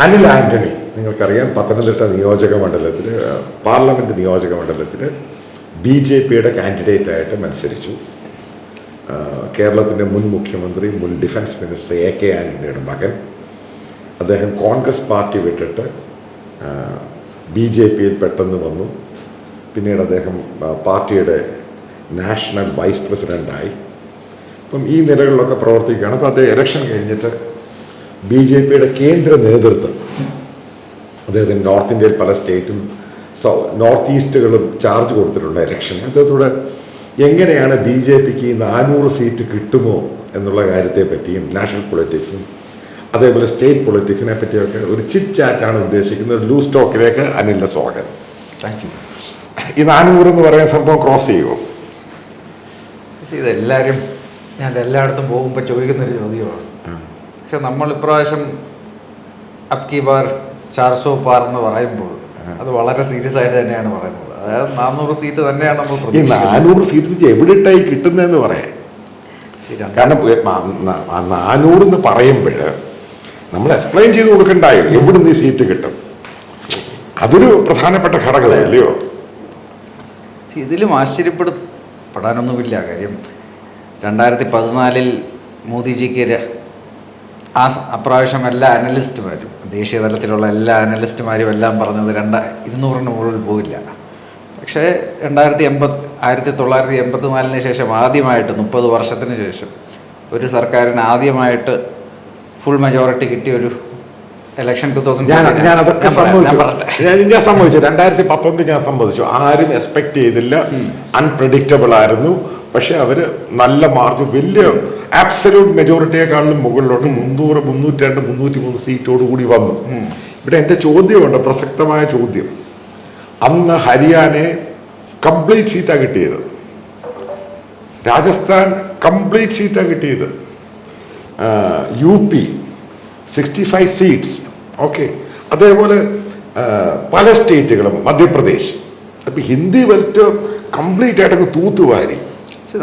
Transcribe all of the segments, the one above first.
അനിൽ ആന്റണി നിങ്ങൾക്കറിയാം പത്തനംതിട്ട നിയോജക മണ്ഡലത്തിൽ പാർലമെന്റ് നിയോജക മണ്ഡലത്തിൽ ബി ജെ പിയുടെ കാൻഡിഡേറ്റായിട്ട് മത്സരിച്ചു. കേരളത്തിന്റെ മുൻ മുഖ്യമന്ത്രി മുൻ ഡിഫൻസ് മിനിസ്റ്റർ എ കെ ആന്റണിയുടെ മകൻ. അദ്ദേഹം കോൺഗ്രസ് പാർട്ടി വിട്ടിട്ട് ബി ജെ പിയിൽ പെട്ടെന്ന് വന്നു. പിന്നീട് അദ്ദേഹം പാർട്ടിയുടെ നാഷണൽ വൈസ് പ്രസിഡന്റായി അപ്പം ഈ നിലകളിലൊക്കെ പ്രവർത്തിക്കുകയാണ്. അപ്പോൾ അദ്ദേഹം ഇലക്ഷൻ കഴിഞ്ഞിട്ട് ബി ജെ പിയുടെ കേന്ദ്ര നേതൃത്വം. അദ്ദേഹത്തിന് നോർത്ത് ഇന്ത്യയിൽ പല സ്റ്റേറ്റും സൗ നോർത്ത് ഈസ്റ്റുകളും ചാർജ് കൊടുത്തിട്ടുണ്ട് ഇലക്ഷൻ. അദ്ദേഹത്തോടെ എങ്ങനെയാണ് ബി ജെ പിക്ക് ഈ നാനൂറ് സീറ്റ് കിട്ടുമോ എന്നുള്ള കാര്യത്തെ പറ്റിയും നാഷണൽ പൊളിറ്റിക്സും അതേപോലെ സ്റ്റേറ്റ് പൊളിറ്റിക്സിനെ പറ്റിയൊക്കെ ഒരു ചിറ്റ് ചാറ്റാണ് ഉദ്ദേശിക്കുന്നത്. ഒരു ലൂസ് ടോക്കിലേക്ക് അനിലിന്റെ സ്വാഗതം. താങ്ക് യു ഈ നാനൂറ് എന്ന് പറയുന്ന സംഭവം ക്രോസ് ചെയ്യുമോ ഇതെല്ലാവരും ഞാൻ എല്ലായിടത്തും പോകുമ്പോൾ ചോദിക്കുന്നൊരു ചോദ്യമാണ്. പക്ഷെ നമ്മൾ ഇപ്രാവശ്യം അപ് കി ബാർ പാർ എന്ന് പറയുമ്പോൾ അത് വളരെ സീരിയസ് ആയിട്ട് തന്നെയാണ് പറയുന്നത്. അതായത് നാനൂറ് സീറ്റ് തന്നെയാണ് നമ്മൾ ഈ നാനൂറ് സീറ്റ് എവിടെയിട്ടായി കിട്ടുന്നതെന്ന് പറയാം. കാരണം നാനൂറ് എന്ന് പറയുമ്പോൾ നമ്മൾ എക്സ്പ്ലെയിൻ ചെയ്ത് കൊടുക്കണ്ടായോ? എവിടുന്ന് ഈ സീറ്റ് കിട്ടും? അതൊരു പ്രധാനപ്പെട്ട ഘടകമല്ലയോ? ഇതിലും ആശ്ചര്യപ്പെടുത്തപ്പെടാനൊന്നുമില്ല കാര്യം രണ്ടായിരത്തി പതിനാലിൽ മോദിജിക്ക് ആ അപ്രാവശ്യം എല്ലാ അനലിസ്റ്റുമാരും ദേശീയ തലത്തിലുള്ള എല്ലാ അനലിസ്റ്റുമാരും എല്ലാം പറഞ്ഞത് രണ്ട ഇരുന്നൂറിന് മുകളിൽ പോയില്ല. പക്ഷേ രണ്ടായിരത്തി എൺപത് ആയിരത്തി തൊള്ളായിരത്തി എൺപത്തി നാലിന് ശേഷം ആദ്യമായിട്ട് മുപ്പത് വർഷത്തിന് ശേഷം ഒരു സർക്കാരിന് ആദ്യമായിട്ട് ഫുൾ മെജോറിറ്റി കിട്ടിയ ഒരു ഇലക്ഷൻ ടു തൗസൻഡ് ഞാൻ ഞാൻ അതൊക്കെ സമ്മതിച്ചു. ഞാൻ സമ്മതിച്ചു. രണ്ടായിരത്തി പത്തൊമ്പത് ഞാൻ സംഭവിച്ചു ആരും എക്സ്പെക്ട് ചെയ്തില്ല. അൺപ്രഡിക്റ്റബിൾ ആയിരുന്നു. പക്ഷെ അവർ നല്ല മാർജിൻ വലിയ ആബ്സല്യൂട്ട് മെജോറിറ്റിയെക്കാളിലും മുകളിലോട്ട് മുന്നൂറ് മുന്നൂറ്റി രണ്ട് മുന്നൂറ്റി മൂന്ന് സീറ്റോട് കൂടി വന്നു. ഇവിടെ എന്റെ ചോദ്യമുണ്ട് പ്രസക്തമായ ചോദ്യം. അന്ന് ഹരിയാനയെ കംപ്ലീറ്റ് സീറ്റാണ് കിട്ടിയത്. രാജസ്ഥാൻ കംപ്ലീറ്റ് സീറ്റാണ് കിട്ടിയത്. U P sixty five seats okay അതേപോലെ പല സ്റ്റേറ്റുകളും മധ്യപ്രദേശ്. അപ്പോൾ ഹിന്ദി വലിറ്റ് കംപ്ലീറ്റ് ആയിട്ടങ്ങ് തൂത്തുവാരി.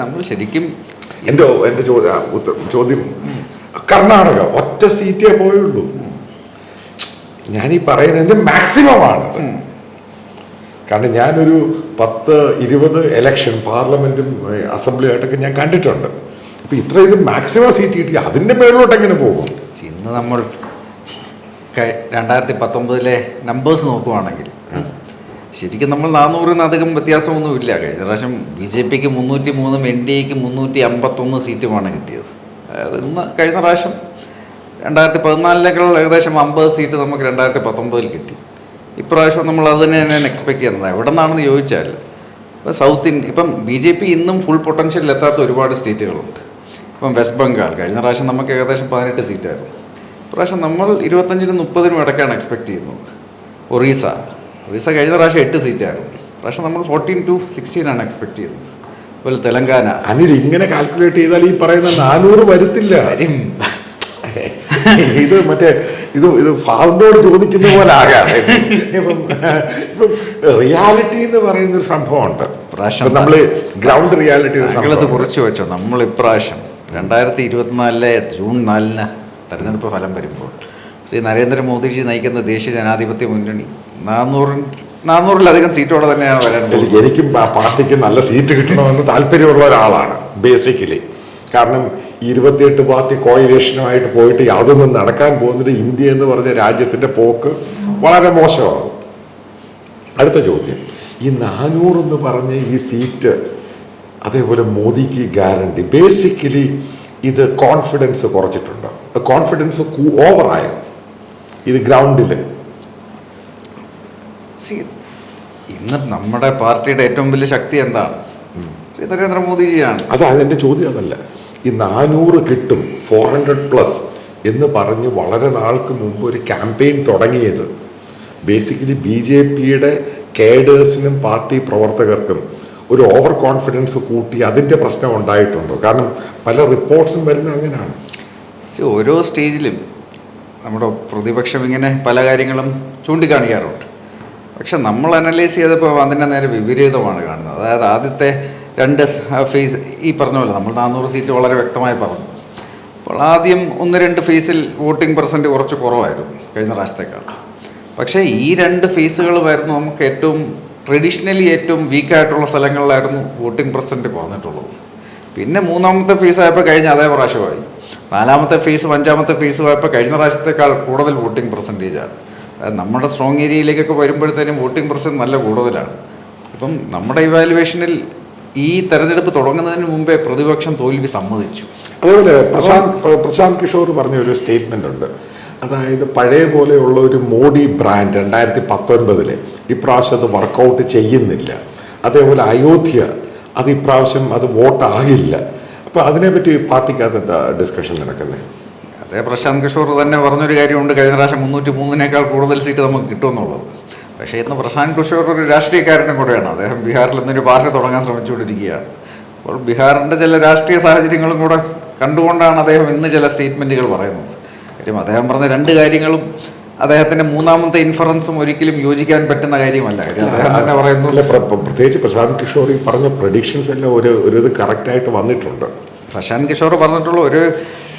നമ്മൾ ശരിക്കും എന്റെ എന്റെ ചോദ്യം ചോദ്യം. കർണാടക ഒറ്റ സീറ്റേ പോയുള്ളൂ. ഈ പറയുന്നത് മാക്സിമം ആണ് കാരണം ഞാനൊരു പത്ത് ഇരുപത് എലക്ഷൻ പാർലമെന്റും അസംബ്ലി അസംബ്ലിയായിട്ടൊക്കെ ഞാൻ കണ്ടിട്ടുണ്ട്. അപ്പൊ ഇത്ര ഇത് മാക്സിമം സീറ്റ് കിട്ടി അതിന്റെ മേളിലോട്ട് എങ്ങനെ പോകും? ഇന്ന് നമ്മൾ രണ്ടായിരത്തി പത്തൊമ്പതിലെ നമ്പേഴ്സ് നോക്കുവാണെങ്കിൽ ശരിക്കും നമ്മൾ നാനൂറിന് അധികം വ്യത്യാസമൊന്നുമില്ല. കഴിഞ്ഞ പ്രാവശ്യം ബി ജെ പിക്ക് മുന്നൂറ്റി മൂന്നും എൻ ഡി എക്ക് മുന്നൂറ്റി അമ്പത്തൊന്ന് സീറ്റുമാണ് കിട്ടിയത്. അതായത് ഇന്ന് കഴിഞ്ഞ പ്രാവശ്യം രണ്ടായിരത്തി പതിനാലിനേക്കാൾ ഏകദേശം അമ്പത് സീറ്റ് നമുക്ക് രണ്ടായിരത്തി പത്തൊമ്പതിൽ കിട്ടി. ഇപ്രാവശ്യം നമ്മൾ അത് തന്നെയാണ് എക്സ്പെക്ട് ചെയ്യുന്നത്. എവിടെ നിന്നാണെന്ന് ചോദിച്ചാൽ ഇപ്പോൾ സൗത്ത് ഇന്ത്യ ഇപ്പം ബി ജെ പി ഇന്നും ഫുൾ പൊട്ടൻഷ്യലിൽ എത്താത്ത ഒരുപാട് സ്റ്റേറ്റുകളുണ്ട് ഇപ്പം വെസ്റ്റ് ബംഗാൾ കഴിഞ്ഞ പ്രാവശ്യം നമുക്ക് ഏകദേശം പതിനെട്ട് സീറ്റായിരുന്നു. ഇപ്രാവശ്യം നമ്മൾ ഇരുപത്തഞ്ചിനും മുപ്പതിനും ഇടയ്ക്കാണ് എക്സ്പെക്ട് ചെയ്യുന്നത്. ഒറീസ. ഒറീസ കഴിഞ്ഞ പ്രാവശ്യം എട്ട് സീറ്റായിരുന്നു പ്രാവശ്യം നമ്മൾ ഫോർട്ടീൻ ടു സിക്സ്റ്റീൻ ആണ് എക്സ്പെക്ട് ചെയ്യുന്നത് അതുപോലെ തെലങ്കാന. അനിൽ ഇങ്ങനെ കാൽക്കുലേറ്റ് ചെയ്താൽ ഈ പറയുന്ന നാനൂറ് വരുത്തില്ല. വരും. ഇത് മറ്റേ ഇത് ഇത് ഫാദറിനോട് ചോദിക്കുന്ന പോലെ ആകാതെ ഇപ്പം ഇപ്പം റിയാലിറ്റി എന്ന് പറയുന്ന ഒരു സംഭവമുണ്ട്. പ്രാവശ്യം നമ്മൾ ഗ്രൗണ്ട് റിയാലിറ്റി സംഘത്ത് കുറച്ച് വെച്ചോ. നമ്മൾ ഇപ്രാവശ്യം രണ്ടായിരത്തി ഇരുപത്തിനാലിലെ ജൂൺ നാലിന് തെരഞ്ഞെടുപ്പ് ഫലം വരുമ്പോൾ ശ്രീ നരേന്ദ്രമോദിജി നയിക്കുന്ന ദേശീയ ജനാധിപത്യ മുന്നണി. നാനൂറ് നാനൂറിലധികം സീറ്റോടെ തന്നെയാണ് വരേണ്ടത്. എനിക്ക് പാർട്ടിക്ക് നല്ല സീറ്റ് കിട്ടണമെന്ന് താല്പര്യമുള്ള ഒരാളാണ് ബേസിക്കലി. കാരണം ഇരുപത്തിയെട്ട് പാർട്ടി കോയിലേഷനുമായിട്ട് പോയിട്ട് യാതൊന്നും നടക്കാൻ പോകുന്നത് ഇന്ത്യ എന്ന് പറഞ്ഞ രാജ്യത്തിന്റെ പോക്ക് വളരെ മോശമാണ്. അടുത്ത ചോദ്യം. ഈ നാനൂറെന്ന് പറഞ്ഞ ഈ സീറ്റ് അതേപോലെ മോദിക്ക് ഗ്യാരണ്ടി. ബേസിക്കലി ഇത് കോൺഫിഡൻസ് കുറച്ചിട്ടുണ്ട്. കോൺഫിഡൻസ് ഓവറായോ ഇത് ഗ്രൗണ്ടിൽ ഇന്ന് നമ്മുടെ പാർട്ടിയുടെ ഏറ്റവും വലിയ ശക്തി എന്താണ്? ശ്രീ നരേന്ദ്രമോദിജിയാണ്. അത് അതിന്റെ ചോദ്യം അതല്ല. ഈ നാനൂറ് കിട്ടും ഫോർ ഹൺഡ്രഡ് പ്ലസ് എന്ന് പറഞ്ഞ് വളരെ നാൾക്ക് മുമ്പ് ഒരു ക്യാമ്പയിൻ തുടങ്ങിയത്. ബേസിക്കലി ബി ജെ പിയുടെ കേഡേഴ്സിനും പാർട്ടി പ്രവർത്തകർക്കും ഒരു ഓവർ കോൺഫിഡൻസ് കൂട്ടി അതിന്റെ പ്രശ്നം ഉണ്ടായിട്ടുണ്ടോ. കാരണം പല റിപ്പോർട്ട്സും വരുന്നത് അങ്ങനെയാണ്. ഓരോ സ്റ്റേജിലും നമ്മുടെ പ്രതിപക്ഷം ഇങ്ങനെ പല കാര്യങ്ങളും ചൂണ്ടിക്കാണിക്കാറുണ്ട്. പക്ഷെ നമ്മൾ അനലൈസ് ചെയ്തപ്പോൾ അതിന്റെ നേരെ വിപരീതമാണ് കാണുന്നത്. അതായത് ആദ്യത്തെ രണ്ട് ഫേസ് ഈ പറഞ്ഞ പോലെ നമ്മൾ നാനൂറ് സീറ്റ് വളരെ വ്യക്തമായി പറഞ്ഞു. അപ്പോൾ ആദ്യം ഒന്ന് രണ്ട് ഫേസിൽ വോട്ടിംഗ് പെർസെന്റ് കുറച്ച് കുറവായിരുന്നു കഴിഞ്ഞ പ്രാവശ്യത്തേക്കാൾ. പക്ഷേ ഈ രണ്ട് ഫേസുകളുമായിരുന്നു നമുക്ക് ഏറ്റവും ട്രഡീഷണലി ഏറ്റവും വീക്കായിട്ടുള്ള സ്ഥലങ്ങളിലായിരുന്നു വോട്ടിംഗ് പെർസെന്റ് കുറഞ്ഞിട്ടുള്ളത്. പിന്നെ മൂന്നാമത്തെ ഫേസ് ആയപ്പോൾ കഴിഞ്ഞ അതേ പ്രാവശ്യമായി. നാലാമത്തെ ഫേസും അഞ്ചാമത്തെ ഫേസും ആയപ്പോൾ കഴിഞ്ഞ പ്രാവശ്യത്തേക്കാൾ കൂടുതൽ വോട്ടിംഗ് പെർസെന്റേജാണ് നമ്മുടെ സ്ട്രോങ് ഏരിയയിലേക്കൊക്കെ വരുമ്പോഴത്തേനും വോട്ടിംഗ് പെർസെന്റ് നല്ല കൂടുതലാണ്. ഇപ്പം നമ്മുടെ ഇവാലുവേഷനിൽ ഈ തെരഞ്ഞെടുപ്പ് തുടങ്ങുന്നതിന് മുമ്പേ പ്രതിപക്ഷം തോൽവി സമ്മതിച്ചു. അതേപോലെ പ്രശാന്ത് പ്രശാന്ത് കിഷോർ പറഞ്ഞ ഒരു സ്റ്റേറ്റ്മെന്റ് ഉണ്ട്. അതായത് പഴയ പോലെയുള്ള ഒരു മോഡി ബ്രാൻഡ് രണ്ടായിരത്തി പത്തൊൻപതിൽ ഇപ്രാവശ്യം അത് വർക്കൗട്ട് ചെയ്യുന്നില്ല. അതേപോലെ അയോധ്യ അത് ഇപ്രാവശ്യം അത് വോട്ടാകില്ല. അപ്പൊ അതിനെപ്പറ്റി പാർട്ടിക്കകത്ത് എന്താ ഡിസ്കഷൻ നടക്കുന്നത് അതേ പ്രശാന്ത് കിഷോർ തന്നെ പറഞ്ഞൊരു കാര്യമുണ്ട്. കഴിഞ്ഞ പ്രാവശ്യം മുന്നൂറ്റി മൂന്നിനേക്കാൾ കൂടുതൽ സീറ്റ് നമുക്ക് കിട്ടുമെന്നുള്ളത്. പക്ഷേ ഇന്ന് പ്രശാന്ത് കിഷോർ ഒരു രാഷ്ട്രീയക്കാരനും കൂടെയാണ്. അദ്ദേഹം ബീഹാറിൽ നിന്നൊരു പാർട്ടി തുടങ്ങാൻ ശ്രമിച്ചുകൊണ്ടിരിക്കുകയാണ്. അപ്പോൾ ബീഹാറിന്റെ ചില രാഷ്ട്രീയ സാഹചര്യങ്ങളും കൂടെ കണ്ടുകൊണ്ടാണ് അദ്ദേഹം ഇന്ന് ചില സ്റ്റേറ്റ്മെന്റുകൾ പറയുന്നത്. കാര്യം അദ്ദേഹം പറഞ്ഞ രണ്ട് കാര്യങ്ങളും അദ്ദേഹത്തിന്റെ മൂന്നാമത്തെ ഇൻഫറൻസും ഒരിക്കലും യോജിക്കാൻ പറ്റുന്ന കാര്യമല്ല. അദ്ദേഹം തന്നെ പറയുന്നു. പ്രത്യേകിച്ച് പ്രശാന്ത് കിഷോർ ഈ പറഞ്ഞ പ്രഡിക്ഷൻസ് എല്ലാം ഒരു ഒരു ഇത് കറക്റ്റായിട്ട് വന്നിട്ടുണ്ട്. പ്രശാന്ത് കിഷോർ പറഞ്ഞിട്ടുള്ള ഒരു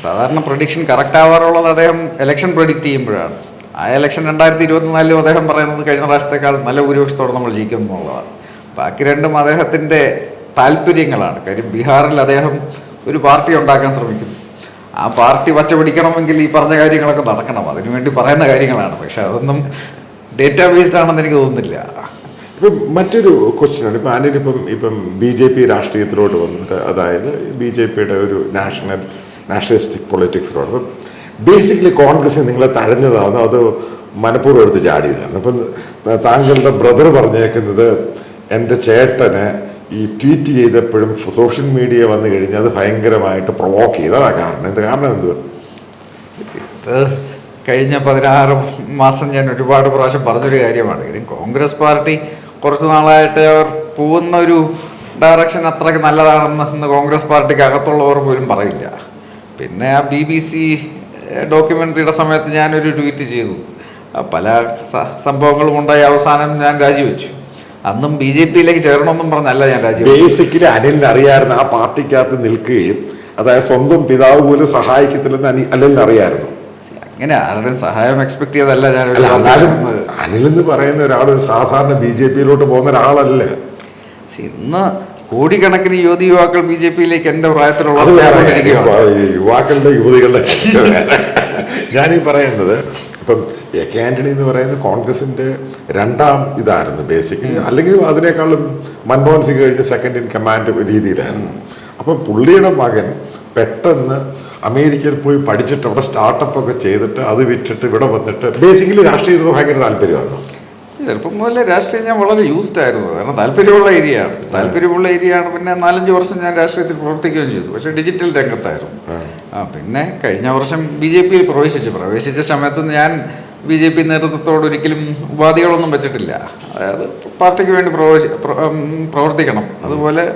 സാധാരണ പ്രഡിക്ഷൻ കറക്റ്റ് ആവാറുള്ളത് അദ്ദേഹം ഇലക്ഷൻ പ്രൊഡിക്റ്റ് ചെയ്യുമ്പോഴാണ്. ആ ഇലക്ഷൻ രണ്ടായിരത്തി ഇരുപത്തിനാലിലും അദ്ദേഹം പറയുന്നത് കഴിഞ്ഞ പ്രാവശ്യത്തേക്കാൾ നല്ല ഭൂരിപക്ഷത്തോടെ നമ്മൾ ജയിക്കും എന്നുള്ളതാണ് ബാക്കി രണ്ടും അദ്ദേഹത്തിന്റെ താല്പര്യങ്ങളാണ്. കാര്യം ബീഹാറിൽ അദ്ദേഹം ഒരു പാർട്ടി ഉണ്ടാക്കാൻ ശ്രമിക്കുന്നു. ആ പാർട്ടി വച്ച പിടിക്കണമെങ്കിൽ ഈ പറഞ്ഞ കാര്യങ്ങളൊക്കെ നടക്കണം. അതിനുവേണ്ടി പറയുന്ന കാര്യങ്ങളാണ്. പക്ഷെ അതൊന്നും ഡേറ്റാ ബേസ്ഡ് ആണെന്ന് എനിക്ക് തോന്നുന്നില്ല. ഇപ്പം മറ്റൊരു ക്വസ്റ്റ്യൻ ആണ്. ഇപ്പം അനിലിപ്പം ഇപ്പം ബി ജെ പി രാഷ്ട്രീയത്തിലോട്ട് വന്നിട്ട് അതായത് ബി ജെ പിയുടെ ഒരു നാഷണൽ നാഷണലിസ്റ്റിക് പൊളിറ്റിക്സിലോട്ട് അപ്പം ബേസിക്കലി കോൺഗ്രസ് നിങ്ങളെ തഴഞ്ഞതാണ്? അത് മനഃപൂർവം എടുത്ത് ചാടിയതാണ്? അപ്പം താങ്കളുടെ ബ്രദർ പറഞ്ഞേക്കുന്നത് എന്റെ ചേട്ടന് ഈ ട്വീറ്റ് ചെയ്തപ്പോഴും സോഷ്യൽ മീഡിയ വന്നു കഴിഞ്ഞാൽ അത് ഭയങ്കരമായിട്ട് പ്രൊവോക്ക് ചെയ്തതാണ് കാരണം. എന്ത് കാരണം എന്ത്? ഇത് കഴിഞ്ഞ പതിനാറ് മാസം ഞാൻ ഒരുപാട് പ്രാവശ്യം പറഞ്ഞൊരു കാര്യമാണ്. കാര്യം കോൺഗ്രസ് പാർട്ടി കുറച്ച് നാളായിട്ട് അവർ പോകുന്ന ഒരു ഡയറക്ഷൻ അത്രയ്ക്ക് നല്ലതാണെന്ന് കോൺഗ്രസ് പാർട്ടിക്ക് അകത്തുള്ളവർ പോലും പറയില്ല. പിന്നെ ആ ബി ബി സി ഡോക്യുമെന്ററിയുടെ സമയത്ത് ഞാനൊരു ട്വീറ്റ് ചെയ്തു. പല സംഭവങ്ങളും ഉണ്ടായി. അവസാനം ഞാൻ രാജിവെച്ചു. അന്നും ബി ജെ പിയിലേക്ക് ചേരണമെന്നും പറഞ്ഞല്ല ഞാൻ രാജ്യം ബേസിക്കലി അനിലിന് അറിയായിരുന്നു ആ പാർട്ടിക്കകത്ത് നിൽക്കുകയും അതായത് സ്വന്തം പിതാവ് പോലും സഹായിക്കത്തില്ലെന്ന് അനി അനിലിന് അറിയായിരുന്നു. അങ്ങനെ ആരുടെയും സഹായം എക്സ്പെക്ട് ചെയ്തല്ല ഞാൻ എന്നാലും അനിൽ എന്ന് പറയുന്ന ഒരാൾ ഒരു സാധാരണ ബി ജെ പിയിലോട്ട് പോകുന്ന ഒരാളല്ല? ഇന്ന് കോടിക്കണക്കിന് യുവതി യുവാക്കൾ ബി ജെ പിയിലേക്ക് എന്റെ പ്രായത്തിലുള്ള. യുവാക്കളുടെ യുവതികളുടെ ഞാനീ പറയുന്നത് ഇപ്പം എ കെ ആന്റണി എന്ന് പറയുന്നത് കോൺഗ്രസിന്റെ രണ്ടാം ഇതായിരുന്നു ബേസിക്കലി അല്ലെങ്കിൽ അതിനേക്കാളും മൻമോഹൻ സിംഗ് കഴിഞ്ഞ സെക്കൻഡ് ഇൻ കമാൻഡ് രീതിയിലായിരുന്നു. അപ്പം പുള്ളിയുടെ മകൻ പെട്ടെന്ന് അമേരിക്കയിൽ പോയി പഠിച്ചിട്ട് അവിടെ സ്റ്റാർട്ടപ്പ് ഒക്കെ ചെയ്തിട്ട് അത് വിറ്റിട്ട് ഇവിടെ വന്നിട്ട് ബേസിക്കലി രാഷ്ട്രീയത്തിന് ഭയങ്കര താല്പര്യമാണ് ചെറുപ്പം മുതലേ രാഷ്ട്രീയം ഞാൻ വളരെ യൂസ്ഡ് ആയിരുന്നു. കാരണം താല്പര്യമുള്ള ഏരിയ ആണ്. താല്പര്യമുള്ള ഏരിയ ആണ് പിന്നെ നാലഞ്ച് വർഷം ഞാൻ രാഷ്ട്രീയത്തിൽ പ്രവർത്തിക്കുകയും ചെയ്തു. പക്ഷേ ഡിജിറ്റൽ രംഗത്തായിരുന്നു. ആ. പിന്നെ കഴിഞ്ഞ വർഷം ബി ജെ പിയിൽ പ്രവേശിച്ചു. പ്രവേശിച്ച സമയത്ത് ഞാൻ ബി ജെ പി നേതൃത്വത്തോട് ഒരിക്കലും ഉപാധികളൊന്നും വെച്ചിട്ടില്ല. അതായത് പാർട്ടിക്ക് വേണ്ടി പ്രവേശി പ്രവർത്തിക്കണം. അതുപോലെ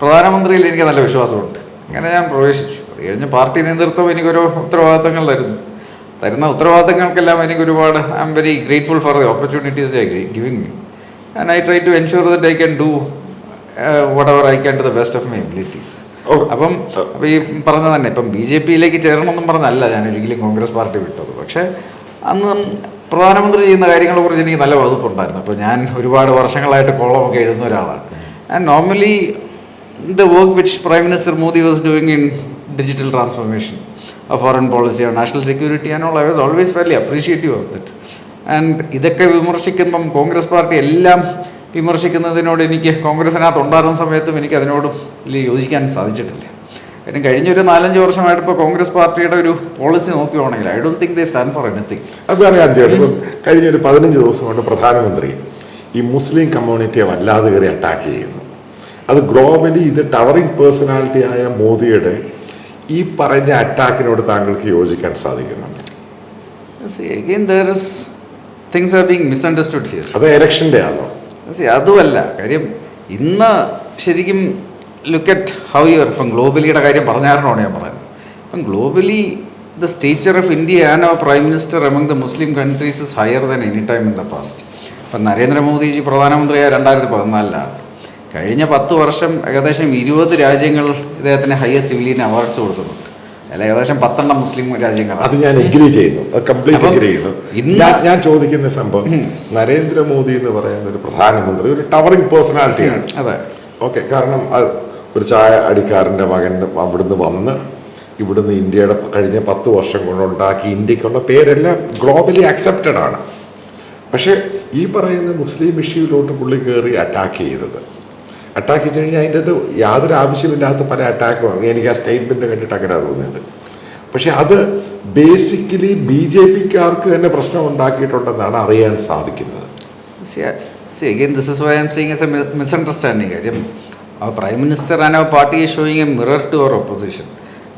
പ്രധാനമന്ത്രിയിൽ എനിക്ക് നല്ല വിശ്വാസമുണ്ട്. അങ്ങനെ ഞാൻ പ്രവേശിച്ചു. അത് കഴിഞ്ഞ് പാർട്ടി നേതൃത്വം എനിക്കൊരു ഉത്തരവാദിത്തങ്ങൾ തരുന്നു. തരുന്ന ഉത്തരവാദിത്തങ്ങൾക്കെല്ലാം എനിക്ക് ഒരുപാട് I'm very grateful for the opportunities I giving me and I try to ensure that I can do whatever I can to the best of my abilities. അപ്പം ഈ പറഞ്ഞ തന്നെ ഇപ്പം ബി ജെ പിയിലേക്ക് ചേരണമെന്നും പറഞ്ഞല്ല ഞാൻ ഒരിക്കലും കോൺഗ്രസ് പാർട്ടി വിട്ടത്. പക്ഷേ അന്ന് പ്രധാനമന്ത്രി ചെയ്യുന്ന കാര്യങ്ങളെ കുറിച്ച് എനിക്ക് നല്ല വകുപ്പുണ്ടായിരുന്നു. അപ്പോൾ ഞാൻ ഒരുപാട് വർഷങ്ങളായിട്ട് കോളമൊക്കെ എഴുതുന്ന ഒരാളാണ്. And normally the work which prime minister Modi was doing in digital transformation of foreign national security and all I was always very appreciative of appreciative and ഇതൊക്കെ വിമർശിക്കുമ്പം കോൺഗ്രസ് പാർട്ടി എല്ലാം വിമർശിക്കുന്നതിനോട് എനിക്ക് കോൺഗ്രസിനകത്ത് ഉണ്ടായിരുന്ന സമയത്തും എനിക്ക് അതിനോടും വലിയ യോജിക്കാൻ സാധിച്ചിട്ടില്ല. കാര്യം കഴിഞ്ഞൊരു നാലഞ്ച് വർഷമായിട്ട് ഇപ്പോൾ കോൺഗ്രസ് പാർട്ടിയുടെ ഒരു പോളിസി നോക്കുകയാണെങ്കിൽ I don't think they stand for anything അതറിയാൻ ഇപ്പം കഴിഞ്ഞ ഒരു പതിനഞ്ച് ദിവസം കൊണ്ട് പ്രധാനമന്ത്രി ഈ മുസ്ലിം കമ്മ്യൂണിറ്റിയെ വല്ലാതെ കയറി അറ്റാക്ക് ചെയ്യുന്നു. അത് ഗ്ലോബലി ഇത് ടവറിംഗ് പേഴ്സണാലിറ്റി ആയ മോദിയുടെ ഈ പറഞ്ഞ അറ്റാക്കിനോട് താങ്കൾക്ക് യോജിക്കാൻ സാധിക്കുന്നുണ്ട്? Things are being misunderstood here അത് ഇലക്ഷന്റെ ആണോ? അതുമല്ല കാര്യം ഇന്ന് ശരിക്കും ലുക്ക് അറ്റ് ഹൗ യുവർ ഇപ്പം ഗ്ലോബലിയുടെ കാര്യം പറഞ്ഞാരണമാണ് ഞാൻ പറയുന്നത്. ഇപ്പം globally the stature of India and our prime minister among the Muslim countries is higher than any time in the past ഇപ്പം നരേന്ദ്രമോദിജി പ്രധാനമന്ത്രിയായ രണ്ടായിരത്തി പതിനാലിലാണ്. കഴിഞ്ഞ പത്ത് വർഷം ഏകദേശം ഇരുപത് രാജ്യങ്ങൾ ഇദ്ദേഹത്തിന് ഹയസ്റ്റ് സിവിലിയൻ അവാർഡ്സ് കൊടുത്തിട്ടുണ്ട്. അല്ല ഏകദേശം പത്തെണ്ണം മുസ്ലിം രാജ്യങ്ങൾ അത് ഞാൻ എഗ്രി ചെയ്യുന്നു. അത് കംപ്ലീറ്റ് എഗ്രി ചെയ്യുന്നു. ഞാൻ ഞാൻ ചോദിക്കുന്ന സംഭവം നരേന്ദ്രമോദി എന്ന് പറയുന്ന ഒരു പ്രധാനമന്ത്രി ഒരു ടവറിംഗ് പേഴ്സണാലിറ്റിയാണ് അതെ. ഓക്കെ കാരണം ഒരു ചായ അടിക്കാരന്റെ മകൻ അവിടുന്ന് വന്ന് ഇവിടുന്ന് ഇന്ത്യയുടെ കഴിഞ്ഞ പത്ത് വർഷം കൊണ്ടുണ്ടാക്കി ഇന്ത്യക്കുള്ള പേരെല്ലാം ഗ്ലോബലി അക്സെപ്റ്റഡ് ആണ്. പക്ഷേ ഈ പറയുന്ന മുസ്ലിം ഇഷ്യൂലോട്ട് പുള്ളി കയറി അറ്റാക്ക് ചെയ്തത്. അറ്റാക്ക് ചെയ്ത് കഴിഞ്ഞാൽ അതിന്റെ അത് യാതൊരു ആവശ്യമില്ലാത്ത പല അറ്റാക്കുമാണ് എനിക്ക് ആ സ്റ്റേറ്റ്മെന്റ് കണ്ടിട്ട് അങ്ങനെ തോന്നുന്നുണ്ട്. പക്ഷെ അത് ബേസിക്കലി ബി ജെ പിക്കാർക്ക് തന്നെ പ്രശ്നം ഉണ്ടാക്കിയിട്ടുണ്ടെന്നാണ് അറിയാൻ സാധിക്കുന്നത്. This is why I'm saying it's a misunderstanding. കാര്യം ആ പ്രൈം മിനിസ്റ്റർ ആൻഡ് ആ party is showing a mirror to our opposition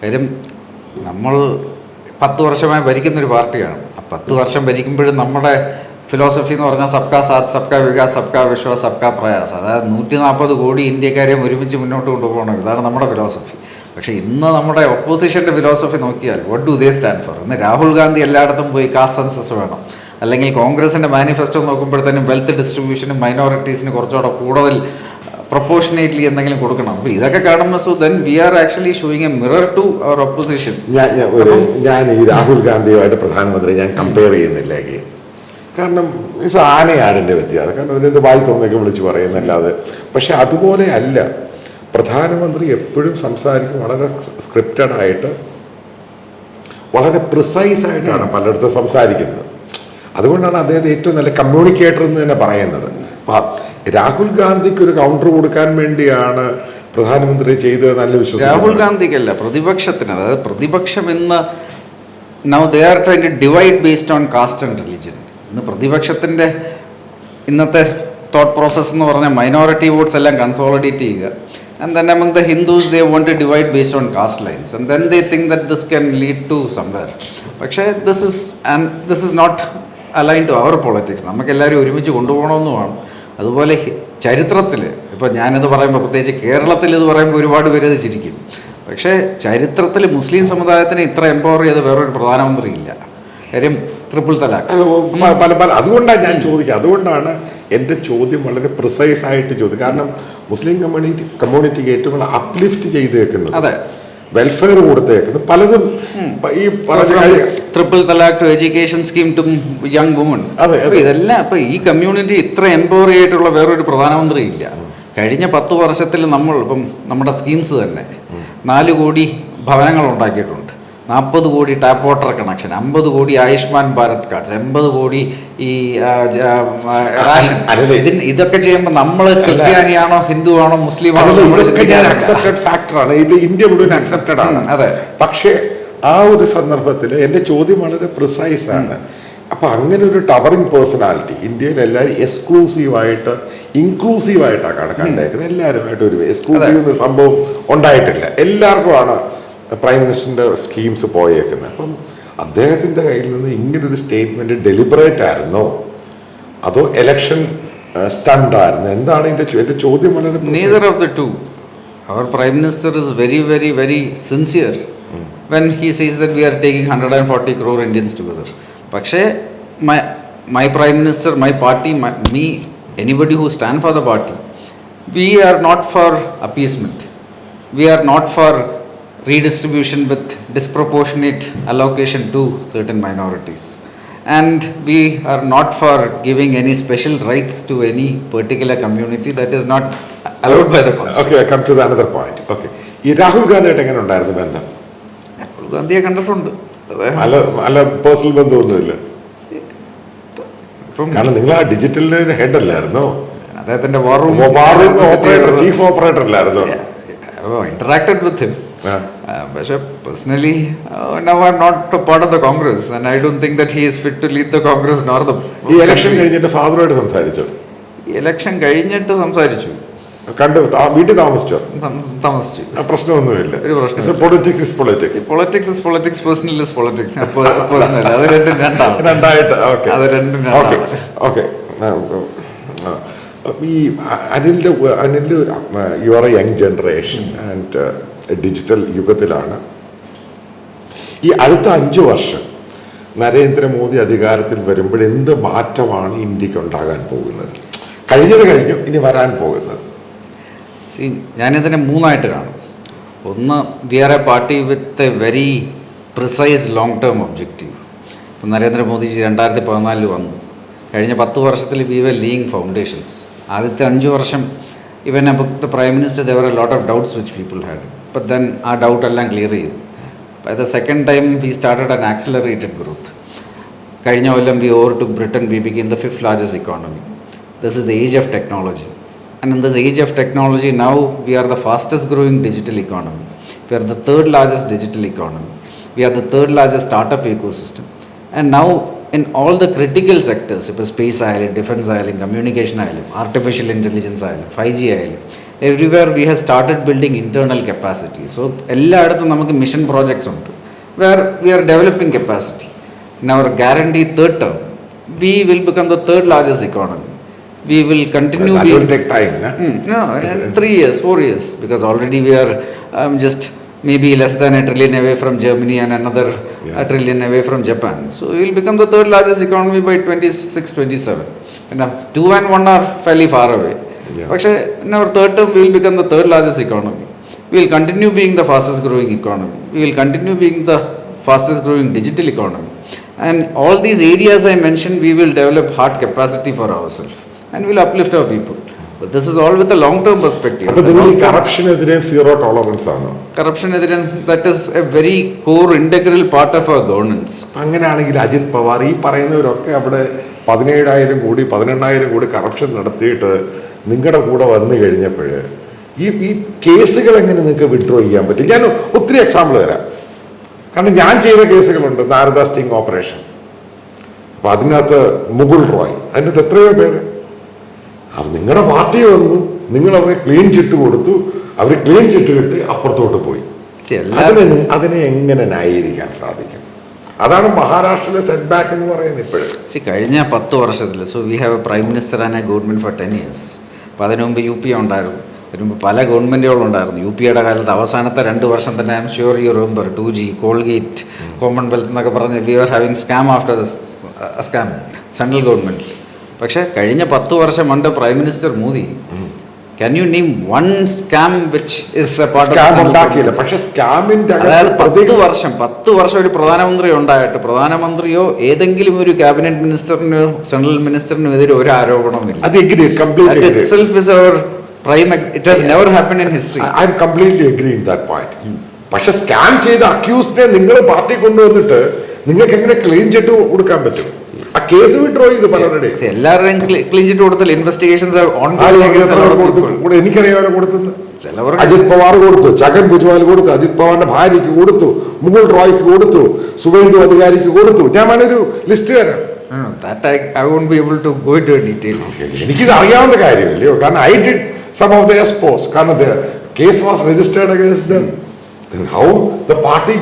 കാര്യം നമ്മൾ പത്ത് വർഷമായി ഭരിക്കുന്ന ഒരു പാർട്ടിയാണ്. പത്ത് വർഷം ഭരിക്കുമ്പോഴും നമ്മുടെ ഫിലോസഫി എന്ന് പറഞ്ഞാൽ സബ്കാ സാത് സബ്കാ വികാസ് സബ്കാ വിശ്വാസ് സബ്കാ പ്രയാസ്. അതായത് നൂറ്റി നാൽപ്പത് കോടി ഇന്ത്യക്കാരെയും ഒരുമിച്ച് മുന്നോട്ട് കൊണ്ടുപോകണം. ഇതാണ് നമ്മുടെ ഫിലോസഫി പക്ഷേ ഇന്ന് നമ്മുടെ ഒപ്പോസിഷന്റെ ഫിലോസഫി നോക്കിയാൽ what do they stand for ഇന്ന് രാഹുൽ ഗാന്ധി എല്ലായിടത്തും പോയി കാസ്റ്റ് സെൻസസ് വേണം. അല്ലെങ്കിൽ കോൺഗ്രസിന്റെ മാനിഫെസ്റ്റോ നോക്കുമ്പോഴത്തേനും വെൽത്ത് ഡിസ്ട്രിബ്യൂഷനും മൈനോറിറ്റീസിന് കുറച്ചുകൂടെ കൂടുതൽ പ്രൊപ്പോർഷനേറ്റ്ലി എന്തെങ്കിലും കൊടുക്കണം. അപ്പോൾ ഇതൊക്കെ കാണുമ്പോൾ so then we are actually showing a mirror to our opposition ഞാൻ ഞാൻ ഈ രാഹുൽ ഗാന്ധിയുമായിട്ട് പ്രധാനമന്ത്രി ഞാൻ കമ്പയർ ചെയ്യുന്നില്ല. കാരണം ഇസ് ആനയാടിന്റെ വ്യത്യാസം. കാരണം അതിന്റെ വായി തോന്നൊക്കെ വിളിച്ച് പറയുന്നല്ലാതെ. പക്ഷെ അതുപോലെ അല്ല പ്രധാനമന്ത്രി എപ്പോഴും സംസാരിക്കും വളരെ സ്ക്രിപ്റ്റഡ് ആയിട്ട് വളരെ പ്രിസൈസ് ആയിട്ടാണ് പലയിടത്തും സംസാരിക്കുന്നത്. അതുകൊണ്ടാണ് അദ്ദേഹത്തെ ഏറ്റവും നല്ല കമ്മ്യൂണിക്കേറ്റർ എന്ന് തന്നെ പറയുന്നത്. രാഹുൽ ഗാന്ധിക്ക് ഒരു കൗണ്ടർ കൊടുക്കാൻ വേണ്ടിയാണ് പ്രധാനമന്ത്രി ചെയ്തത് നല്ല വിശ്വാസം രാഹുൽ ഗാന്ധിക്കല്ല പ്രതിപക്ഷത്തിന്. അതായത് പ്രതിപക്ഷം എന്ന് now they are try to divide based on caste and religion ഇന്ന് പ്രതിപക്ഷത്തിന്റെ ഇന്നത്തെ തോട്ട് പ്രോസസ്സ് എന്ന് പറഞ്ഞാൽ മൈനോറിറ്റി വോട്ട്സ് എല്ലാം കൺസോളിഡേറ്റ് ചെയ്യുക. And then among the Hindus they want to divide based on caste lines and then they think that this can lead to somewhere പക്ഷേ this is and this is not align to our politics നമുക്ക് എല്ലാവരും ഒരുമിച്ച് കൊണ്ടുപോകണമെന്നുമാണ് അതുപോലെ ചരിത്രത്തിൽ ഇപ്പോൾ ഞാനിത് പറയുമ്പോൾ പ്രത്യേകിച്ച് കേരളത്തിൽ ഇത് പറയുമ്പോൾ ഒരുപാട് പേര് ഇത് ചിരിക്കും. പക്ഷേ ചരിത്രത്തിൽ മുസ്ലിം സമുദായത്തിന് ഇത്ര എംപവർ ചെയ്ത വേറൊരു പ്രധാനമന്ത്രി ഇല്ല കാര്യം ട്രിപ്പിൾ തലാഖ് പല പല അതുകൊണ്ടാണ് ഞാൻ ചോദിക്കുക. അതുകൊണ്ടാണ് എന്റെ ചോദ്യം വളരെ പ്രിസൈസ് ആയിട്ട് ചോദിക്കുക. കാരണം മുസ്ലിം കമ്മ്യൂണിറ്റി കമ്മ്യൂണിറ്റിക്ക് ഏറ്റവും കൂടുതൽ അപ്ലിഫ്റ്റ് ചെയ്തേക്കുന്നത് അതെ. വെൽഫെയർ കൊടുത്തേക്കുന്നത് പലതും ഈ triple talaq to education scheme to young woman അതെ, അതെ. ഇതെല്ലാം ഇപ്പൊ ഈ കമ്മ്യൂണിറ്റി ഇത്ര എംപവർ ആയിട്ടുള്ള വേറൊരു പ്രധാനമന്ത്രി ഇല്ല കഴിഞ്ഞ പത്ത് വർഷത്തിൽ നമ്മൾ ഇപ്പം നമ്മുടെ സ്കീംസ് തന്നെ നാല് കോടി ഭവനങ്ങൾ ഉണ്ടാക്കിയിട്ടുണ്ട്. നാൽപ്പത് കോടി ടാപ്പ് വാട്ടർ കണക്ഷൻ അമ്പത് കോടി ആയുഷ്മാൻ ഭാരത് കാർഡ്സ് എൺപത് കോടി ഈ റാഷൻ. ഇതിന് ഇതൊക്കെ ചെയ്യുമ്പോൾ നമ്മൾ ക്രിസ്ത്യാനിയാണോ ഹിന്ദു ആണോ മുസ്ലിം ആണോ. അക്സെപ്റ്റഡ് ഫാക്ടറാണ് ഇത് ഇന്ത്യ മുഴുവൻ അക്സെപ്റ്റഡ് ആണ്. അതെ. പക്ഷേ ആ ഒരു സന്ദർഭത്തിൽ എന്റെ ചോദ്യം വളരെ പ്രിസൈസ് ആണ്. അപ്പൊ അങ്ങനെ ഒരു ടവറിങ് പേഴ്സണാലിറ്റി ഇന്ത്യയിൽ എല്ലാവരും എക്സ്ക്ലൂസീവ് ആയിട്ട് ഇൻക്ലൂസീവ് ആയിട്ടാണ് കണക്കാണ്ടേക്കുന്നത് എല്ലാവരുമായിട്ട് ഒരു എക്സ്ക്ലൂസീവ് സംഭവം ഉണ്ടായിട്ടില്ല. എല്ലാവർക്കുമാണ് പ്രൈം മിനിസ്റ്ററിന്റെ സ്കീംസ് പോയേക്കുന്നത് അപ്പം അദ്ദേഹത്തിന്റെ കയ്യിൽ നിന്ന് ഇങ്ങനൊരു സ്റ്റേറ്റ്മെന്റ് ഡെലിബറേറ്റ് ആയിരുന്നോ അതോ എലക്ഷൻ സ്റ്റണ്ട് ആയിരുന്നു എന്താണ് ഇതിന്റെ ചോ- എന്റെ ചോദ്യം വളരെ precise. neither of the two our prime minister is very very very sincere when he says that we are taking 140 crore indians together പക്ഷേ my my prime minister my party my, me anybody who stand for the party we are not for appeasement we are not for redistribution with disproportionate allocation to certain minorities and we are not for giving any special rights to any particular community that is not allowed by the constitution Okay, I come to the another point. Okay. ഈ രാഹുൽ ഗാന്ധിയായിട്ട് എങ്ങനെ ഉണ്ടായിരുന്നു ബന്ധം രാഹുൽ ഗാന്ധിയെ കണ്ടിട്ടുണ്ട് അല്ല അല്ല personal ബന്ധമൊന്നുമില്ല കാരണം നിങ്ങൾ ആ ഡിജിറ്റലിന്റെ ഹെഡ് അല്ലായിരുന്നോ അദ്ദേഹത്തിന്റെ war room operator chief operator അല്ലായിരുന്നോ ഇന്ററാക്ടഡ് വിത്ത് ഹിം. പക്ഷേ personally now I not part of the Congress and I don't think that he is fit to lead the Congress nor the ഈ election കഴിഞ്ഞിട്ട് ഫാദറുമായിട്ട് സംസാരിച്ചു? Election കഴിഞ്ഞിട്ട് സംസാരിച്ചു. കണ്ട് വീട്ടിൽ താമസിച്ചോ? താമസിച്ചു. പ്രശ്നമൊന്നുമില്ല. ഒരു പ്രശ്നം politics is politics politics is politics personal is politics personal അത് രണ്ടും രണ്ടാണ്. രണ്ടായിട്ട് ഓക്കെ അത് രണ്ടും ഓക്കെ ഓക്കെ ഈ അ- അനിലിന്റെ Anil you are a young generation and digital യുഗത്തിലാണ്. ഈ അടുത്ത അഞ്ച് വർഷം നരേന്ദ്രമോദി അധികാരത്തിൽ വരുമ്പോൾ എന്ത് മാറ്റമാണ് ഇന്ത്യയ്ക്ക് ഉണ്ടാകാൻ പോകുന്നത്? കഴിഞ്ഞത് കഴിഞ്ഞു ഇനി വരാൻ പോകുന്നത്? ഞാനിതിനെ മൂന്നായിട്ട് കാണും. ഒന്ന് we are a party with a very precise long term objective ഇപ്പം നരേന്ദ്രമോദിജി രണ്ടായിരത്തി പതിനാലിൽ വന്നു. കഴിഞ്ഞ പത്ത് വർഷത്തിൽ വി വർ ലീയിങ് ഫൗണ്ടേഷൻസ് ആദ്യത്തെ അഞ്ച് വർഷം even the prime minister there a lot of doubts which people had but then ആ ഡൗട്ടെല്ലാം ക്ലിയർ ചെയ്തു. The second time we started an accelerated growth കഴിഞ്ഞ കൊല്ലം we overtook Britain we begin the fifth largest economy this is the age of technology and in this age of technology now we are the fastest growing digital economy we are the third largest digital economy we are the third largest startup ecosystem and now in all the critical sectors ഇപ്പോൾ space ആയാലും defence ആയാലും communication ആയാലും artificial intelligence ആയാലും five G ആയാലും Everywhere we have started building internal capacity so എല്ലായിടത്തും നമുക്ക് mission projects ഉണ്ട് where we are developing capacity in our guarantee third term, we will become the third largest economy. We will continue That being. will take time, no? Hmm, no, in three years, four years, because already we are um, just maybe less than a trillion away from Germany and another Yeah. a trillion away from Japan. So we will become the third largest economy by 26, 27. And now two and one are fairly far away. പക്ഷേ in our third term will become the third largest economy will continue being the fastest growing economy will continue being the fastest growing digital economy and all these areas I mention we will develop hard capacity for our self and will uplift our people our people. But this is all with a long term perspective. അപ്പൊ നിങ്ങൾ ഈ കറപ്ഷനെതിരെ zero tolerance ആണോ Corruption that is a very core integral part of our governance. അങ്ങനെയാണെങ്കിൽ അജിത് പവാർ ഈ പറയുന്നവരൊക്കെ അവിടെ പതിനേഴായിരം കോടി പതിനെണ്ണായിരം കോടി കറപ്ഷൻ നടത്തിയിട്ട് നിങ്ങളുടെ കൂടെ വന്നു കഴിഞ്ഞപ്പോൾ ഈ ഈ കേസുകൾ എങ്ങനെ നിങ്ങൾക്ക് വിഡ്രോ ചെയ്യാൻ പറ്റും? ഞാൻ ഒത്തിരി എക്സാമ്പിൾ തരാം. കാരണം ഞാൻ ചെയ്ത കേസുകളുണ്ട് നാരദ സ്റ്റിംഗ് ഓപ്പറേഷൻ. അപ്പം അതിനകത്ത് മുകുൾ റോയ് അതിനകത്ത് എത്രയോ പേര്. അപ്പം നിങ്ങളുടെ പാർട്ടി വന്നു നിങ്ങൾ അവരെ ക്ലീൻ ചിട്ട് കൊടുത്തു അവർ ക്ലീൻ ചിട്ട് കിട്ടി അപ്പുറത്തോട്ട് പോയി. അതിനെ അതിനെ എങ്ങനെ ന്യായീകരിക്കാൻ സാധിക്കും? അതാണ് മഹാരാഷ്ട്രയിലെ സെറ്റ് ബാക്ക് എന്ന് പറയുന്നത് ഇപ്പോഴും. കഴിഞ്ഞ പത്ത് വർഷത്തിൽ so we have a prime minister and a government for ten years അപ്പോൾ അതിനു മുമ്പ് യു പി ഉണ്ടായിരുന്നു. അതിനു മുമ്പ് പല ഗവൺമെന്റുകളുണ്ടായിരുന്നു യു പിയുടെ കാലത്ത് അവസാനത്തെ രണ്ട് വർഷം തന്നെ I'm sure you remember two G Coalgate Commonwealth എന്നൊക്കെ പറഞ്ഞ് we are having scam after the scam central ഗവൺമെന്റിൽ പക്ഷേ കഴിഞ്ഞ പത്ത് വർഷം ഉണ്ട് prime minister Modi can you name one scam which is ഉണ്ടാക്കിയില്ല. പക്ഷെ സ്കാമിന്റെ അതായത് പത്ത് വർഷം പത്ത് വർഷം ഒരു പ്രധാനമന്ത്രി ഉണ്ടായിട്ട് പ്രധാനമന്ത്രിയോ ഏതെങ്കിലും ഒരു ക്യാബിനറ്റ് മിനിസ്റ്ററിനോ സെൻട്രൽ മിനിസ്റ്ററിനോ എതിരെ ഒരു ആരോപണവുമില്ല അത് agree That completely itself is our prime ex- it has never happened in history. I'm completely agree in that point പക്ഷെ സ്കാം ചെയ്ത അക്യൂസ്ഡിനെ നിങ്ങൾ പാർട്ടി കൊണ്ടുവന്നിട്ട് നിങ്ങൾക്ക് എങ്ങനെ ക്ലീൻ ചെയ്ത് കൊടുക്കാൻ പറ്റും? കേസ് വിഡ്രോ ചെയ്ത് പലരുടെ എല്ലാവരുടെയും ക്ലീൻ ചിറ്റ് കൊടുത്താൽ ഇൻവെസ്റ്റിഗേഷൻസ് കൂടെ എനിക്കറിയാമോ കൊടുത്തത് അജിത് പവാർ കൊടുത്തു ചകൻ ഭുജ്വാൽ കൊടുത്തു അജിത് പവാറിന്റെ ഭാര്യയ്ക്ക് കൊടുത്തു മുകുൾ റോയ്ക്ക് കൊടുത്തു സുവേന്ദു അധികാരിക്ക് കൊടുത്തു. ഞാൻ വേണൊരു ലിസ്റ്റ് തരാം. എനിക്കിത് അറിയാവുന്ന കാര്യമല്ലയോ കാരണം I did some of the exposes കാരണം case was registered against them then how the party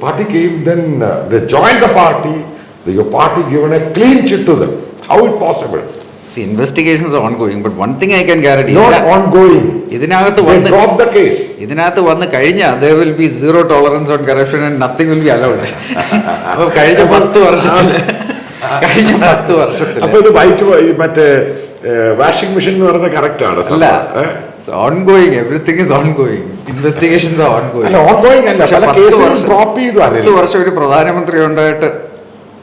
party came then uh, they joined the party. the, your party given a clean chit to them. How it possible? See investigations are ongoing but one thing I can guarantee not ഇതിന- ongoing. ഇതിനകത്ത് they വന്ന് dropped the case. ഇതിനകത്ത് വന്ന് കഴിഞ്ഞാൽ there will be zero tolerance on corruption and nothing will be allowed അപ്പൊ കഴിഞ്ഞ പത്ത് വർഷത്തിൽ കഴിഞ്ഞ പത്ത് വർഷത്തിൽ അപ്പൊ ഇത് വൈറ്റ് മറ്റേ വാഷിംഗ് മെഷീൻ എന്ന് പറയുന്നത് കറക്റ്റ് ആണ് അല്ല. സംഭവം. ഏ? Ongoing everything is ongoing investigations are ongoing അല്ല ഓൺഗോയിങ് അല്ല. പല കേസുകൾ ഡ്രോപ്പ് ചെയ്തു പത്ത് വർഷം ഒരു പ്രധാനമന്ത്രി ഉണ്ടായിട്ട്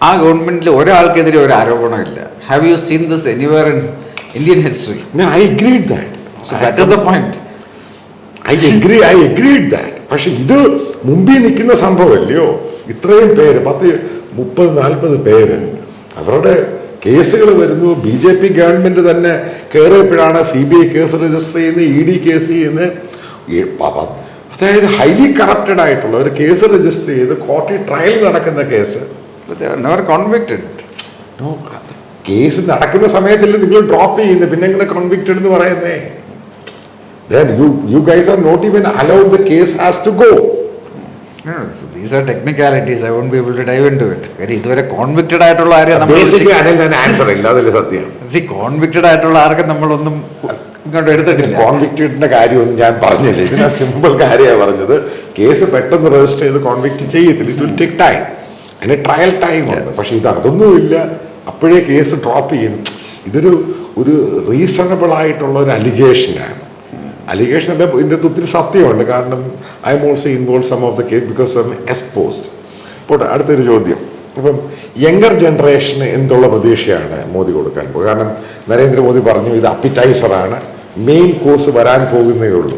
ആ ഗവൺമെന്റിൽ ഒരാൾക്കെതിരെ ഒരു ആരോപണമില്ല. Have you seen this anywhere in Indian history I agreed that so that is the point I agree I agreed that പക്ഷെ ഇത് മുമ്പിൽ നിൽക്കുന്ന സംഭവമല്ലയോ? ഇത്രയും പേര് പത്ത് മുപ്പത് നാൽപ്പത് പേര് അവരുടെ കേസുകൾ വരുന്നു. ബി ജെ പി ഗവൺമെന്റ് തന്നെ കയറിയപ്പോഴാണ് C B I case register ചെയ്യുന്നത് ഇ ഡി കേസ് ചെയ്യുന്നത്. അതായത് ഹൈലി കറപ്റ്റഡ് ആയിട്ടുള്ള ഒരു കേസ് രജിസ്റ്റർ ചെയ്ത് കോർട്ടിൽ ട്രയൽ നടക്കുന്ന case never convicted No, case നടക്കുന്ന സമയത്തിൽ നിങ്ങൾ ഡ്രോപ്പ് ചെയ്യുന്നത് പിന്നെ എങ്ങനെ കോൺവിക്റ്റഡ് എന്ന് പറയുന്നേ? Then you you guys are not even allowed the case has to go. Are technicalities I won't be able to dive into it കാര്യം ഇതുവരെ കോൺവിക്റ്റഡ് ആയിട്ടുള്ള ആരെയും നമ്മൾ ആൻസർ ഇല്ല. സത്യം. സി കോൺവിക്റ്റഡ് ആയിട്ടുള്ള ആർക്കും നമ്മളൊന്നും ഇങ്ങോട്ട് എടുത്തിട്ടില്ല. കോൺവിക്റ്റഡിന്റെ കാര്യമൊന്നും ഞാൻ പറഞ്ഞില്ല? ഇതിനാ സിമ്പിൾ കാര്യമാണ് പറഞ്ഞത്. കേസ് പെട്ടെന്ന് രജിസ്റ്റർ ചെയ്ത് കോൺവിക്റ്റ് ചെയ്യത്തില്ല. ഇറ്റ് വിൽ ടേക്ക് ടൈം അതിന് ട്രയൽ ടൈം ഉണ്ട്. പക്ഷെ ഇത് അതൊന്നുമില്ല അപ്പോഴേ കേസ് ഡ്രോപ്പ് ചെയ്യുന്നു. ഇതൊരു ഒരു റീസണബിൾ ആയിട്ടുള്ള ഒരു അലിഗേഷനാണ് അലിഗേഷൻ അല്ല ഇതിന്റെ അകത്ത് ഒത്തിരി സത്യമുണ്ട്. കാരണം I'm also involve some of the case because I'm exposed പോട്ടെ അടുത്തൊരു ചോദ്യം. അപ്പം യങ്ങർ ജനറേഷന് എന്തുള്ള പ്രതീക്ഷയാണ് മോദി കൊടുക്കാൻ പോകുക കാരണം നരേന്ദ്രമോദി പറഞ്ഞു ഇത് അപ്പിറ്റൈസറാണ് മെയിൻ കോഴ്സ് വരാൻ പോകുന്നേ ഉള്ളൂ.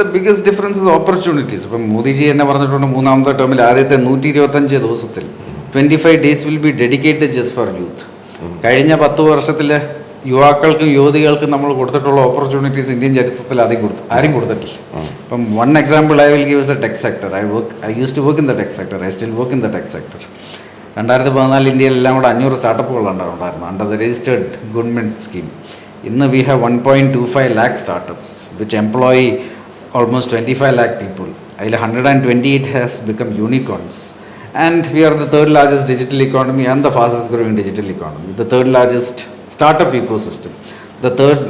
ദ ബിഗസ്റ്റ് ഡിഫറൻസ് ഓപ്പർച്യൂണിറ്റീസ് ഇപ്പം മോദിജി എന്നെ പറഞ്ഞിട്ടുണ്ട് മൂന്നാമത്തെ ടേമിൽ ആദ്യത്തെ നൂറ്റി ഇരുപത്തഞ്ച് ദിവസത്തിൽ. Twenty five days will be dedicated just for youth കഴിഞ്ഞ പത്ത് വർഷത്തിൽ യുവാക്കൾക്കും യുവതികൾക്കും നമ്മൾ കൊടുത്തിട്ടുള്ള ഓപ്പർച്യൂണിറ്റീസ് ഇന്ത്യൻ ചരിത്രത്തിൽ ആദ്യം കൊടുത്തു ആരും കൊടുത്തിട്ടില്ല. ഇപ്പം one example I will give as a tech sector I work I use to work in the tech sector I still work in the tech sector രണ്ടായിരത്തി പതിനാലിൽ ഇന്ത്യയിൽ എല്ലാം കൂടെ അഞ്ഞൂറ് സ്റ്റാർട്ടപ്പുകൾ ഉണ്ടായിരുന്നു. Under the registered government scheme ഇന്ന് we have one point two five lakh startups which employ almost twenty five lakh people അതിൽ hundred and twenty eight has become unicorns and we are the third largest digital economy and the fastest growing digital economy the third largest startup ecosystem the third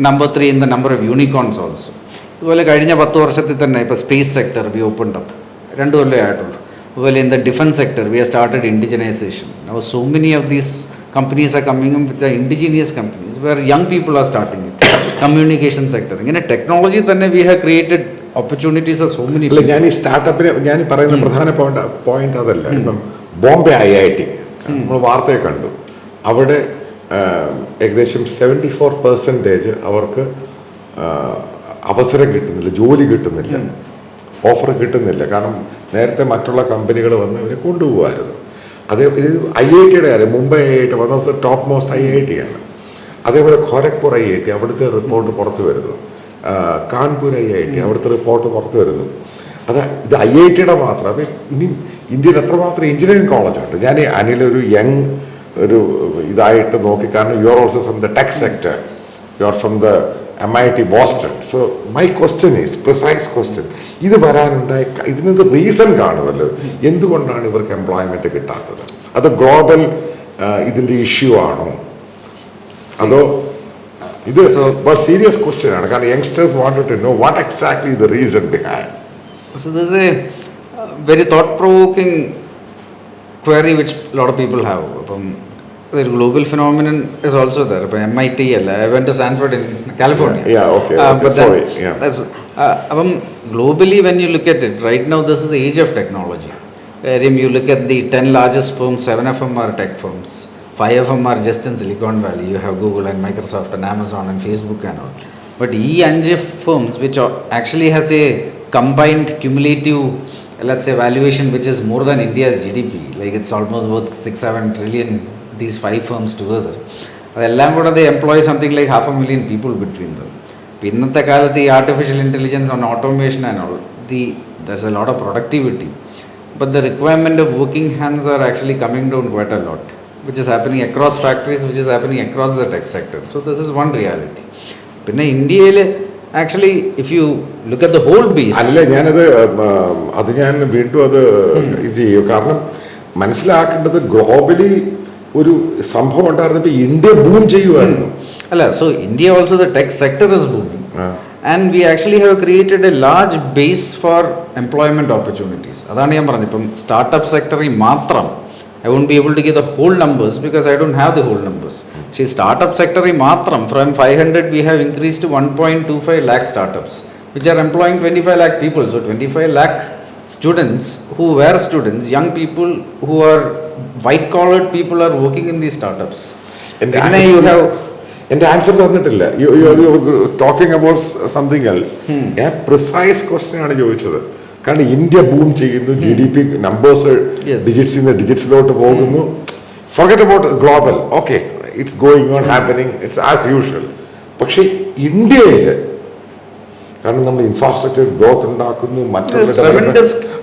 number three in the number of unicorns also ഇതുപോലെ കഴിഞ്ഞ പത്ത് വർഷത്തിൽ തന്നെ ഇപ്പോൾ space sector we open up രണ്ട് കൊല്ലമേ ആയിട്ടുള്ളൂ. അതുപോലെ in the defence sector we are started indigenisation so many of these companies are coming with indigenous companies where young people are starting it communication sector ഇങ്ങനെ technology തന്നെ we have created opportunities are so many ഞാൻ ഈ സ്റ്റാർട്ടപ്പിനെ ഞാൻ പറയുന്ന പ്രധാന point point അതല്ല. ഇപ്പം Bombay I I T നമ്മൾ വാർത്തയെ കണ്ടു. അവിടെ ഏകദേശം സെവന്റി ഫോർ പെർസെന്റേജ് അവർക്ക് അവസരം കിട്ടുന്നില്ല ജോലി കിട്ടുന്നില്ല. ഓഫർ കിട്ടുന്നില്ല. കാരണം നേരത്തെ മറ്റുള്ള കമ്പനികൾ വന്ന് ഇവരെ കൊണ്ടുപോകുമായിരുന്നു. അതേ ഇത് ഐ ഐ ടിയുടെ കാര്യം Mumbai I I T one of the top most I I T ആണ്. അതേപോലെ ഖോരക്പൂർ ഐ ഐ ടി അവിടുത്തെ റിപ്പോർട്ട് പുറത്തു വരുന്നു. കാൺപൂർ ഐ ഐ ടി അവിടുത്തെ റിപ്പോർട്ട് പുറത്തു വരുന്നു. അത് ഇത് ഐ ഐ ടിയുടെ മാത്രം ഇനി ഇന്ത്യയിൽ എത്രമാത്രം എഞ്ചിനീയറിംഗ് കോളേജുണ്ട് ഞാൻ അനിലൊരു യങ് ഒരു ഇതായിട്ട് നോക്കി കാരണം you are also from the tech sector you are from the M I T Boston so my question is precise question ഇത് വരാനുണ്ടായ ഇതിനത് ഇതിനൊരു റീസൺ കാണുമല്ലോ. എന്തുകൊണ്ടാണ് ഇവർക്ക് എംപ്ലോയ്മെന്റ് കിട്ടാത്തത്? അത് ഗ്ലോബൽ ഇതിന്റെ ഇഷ്യൂ ആണോ? അതോ ഇത് So- സീരിയസ് ക്വസ്റ്റ്യൻ ആണ്. കാരണം youngsters wanted to know what exactly the reason behind So there's a uh, very thought-provoking query which a lot of people have. അപ്പം the global phenomenon is also there. ഇപ്പം M I T അല്ല. I went to Stanford in California Yeah, okay, okay, sorry, yeah. അപ്പം globally when you look at it right now this is the age of technology കാര്യം you look at the ten largest firms seven of them are tech firms five F M R just in silicon valley you have Google and Microsoft and Amazon and Facebook and all but ഈ അഞ്ച് firms which actually has a combined cumulative let's say valuation which is more than india's gdp like it's almost worth 6 7 trillion these five firms together അതെല്ലാം കൂടെ they employ something like half a million people between them ഇപ്പം ഇന്നത്തെ കാലത്ത് ഈ artificial intelligence on automation and all the others a lot of productivity but the requirement of working hands are actually coming down quite a lot which is happening across factories which is happening across the tech sector so this is one reality പിന്നെ ഇന്ത്യയിൽ actually if you look at the whole base അല്ല ഞാനത് അത് ഞാൻ വീണ്ടും അത് ഇത് ചെയ്യും. കാരണം മനസ്സിലാക്കേണ്ടത് ഗ്ലോബലി ഒരു സംഭവം ഉണ്ടായിരുന്നപ്പോൾ ഇന്ത്യ ബൂം ചെയ്യുമായിരുന്നു അല്ല so India also the tech sector is booming and and we actually have created a large base for employment opportunities അതാണ് ഞാൻ പറഞ്ഞത്. ഇപ്പം സ്റ്റാർട്ടപ്പ് സെക്ടറിൽ മാത്രം I won't be able to get the whole numbers because I don't have the whole numbers പക്ഷേ ഈ startup സെക്ടറിൽ മാത്രം from five hundred we have increase to one point two five lakh startups which are employing twenty five lakh people so twenty five lakh students who were students, young people who are white collared people are working in these startups. എന്റെ then you have എന്റെ answer തന്നിട്ടില്ല talking about something else ഞാൻ precise question ആണ് ചോദിച്ചത്. കാരണം India boom ചെയ്യുന്നു G D P numbers. ഡിജിറ്റ്സിൽ നിന്ന് ഡിജിറ്റ്സിലോട്ട് പോകുന്നു. Forget about global okay it's going on happening it's as usual പക്ഷേ ഇന്ത്യയിൽ കാരണം നമ്മൾ ഇൻഫ്രാസ്ട്രക്ചർ ഗ്രോത്ത് ഉണ്ടാക്കുന്നു മറ്റുള്ള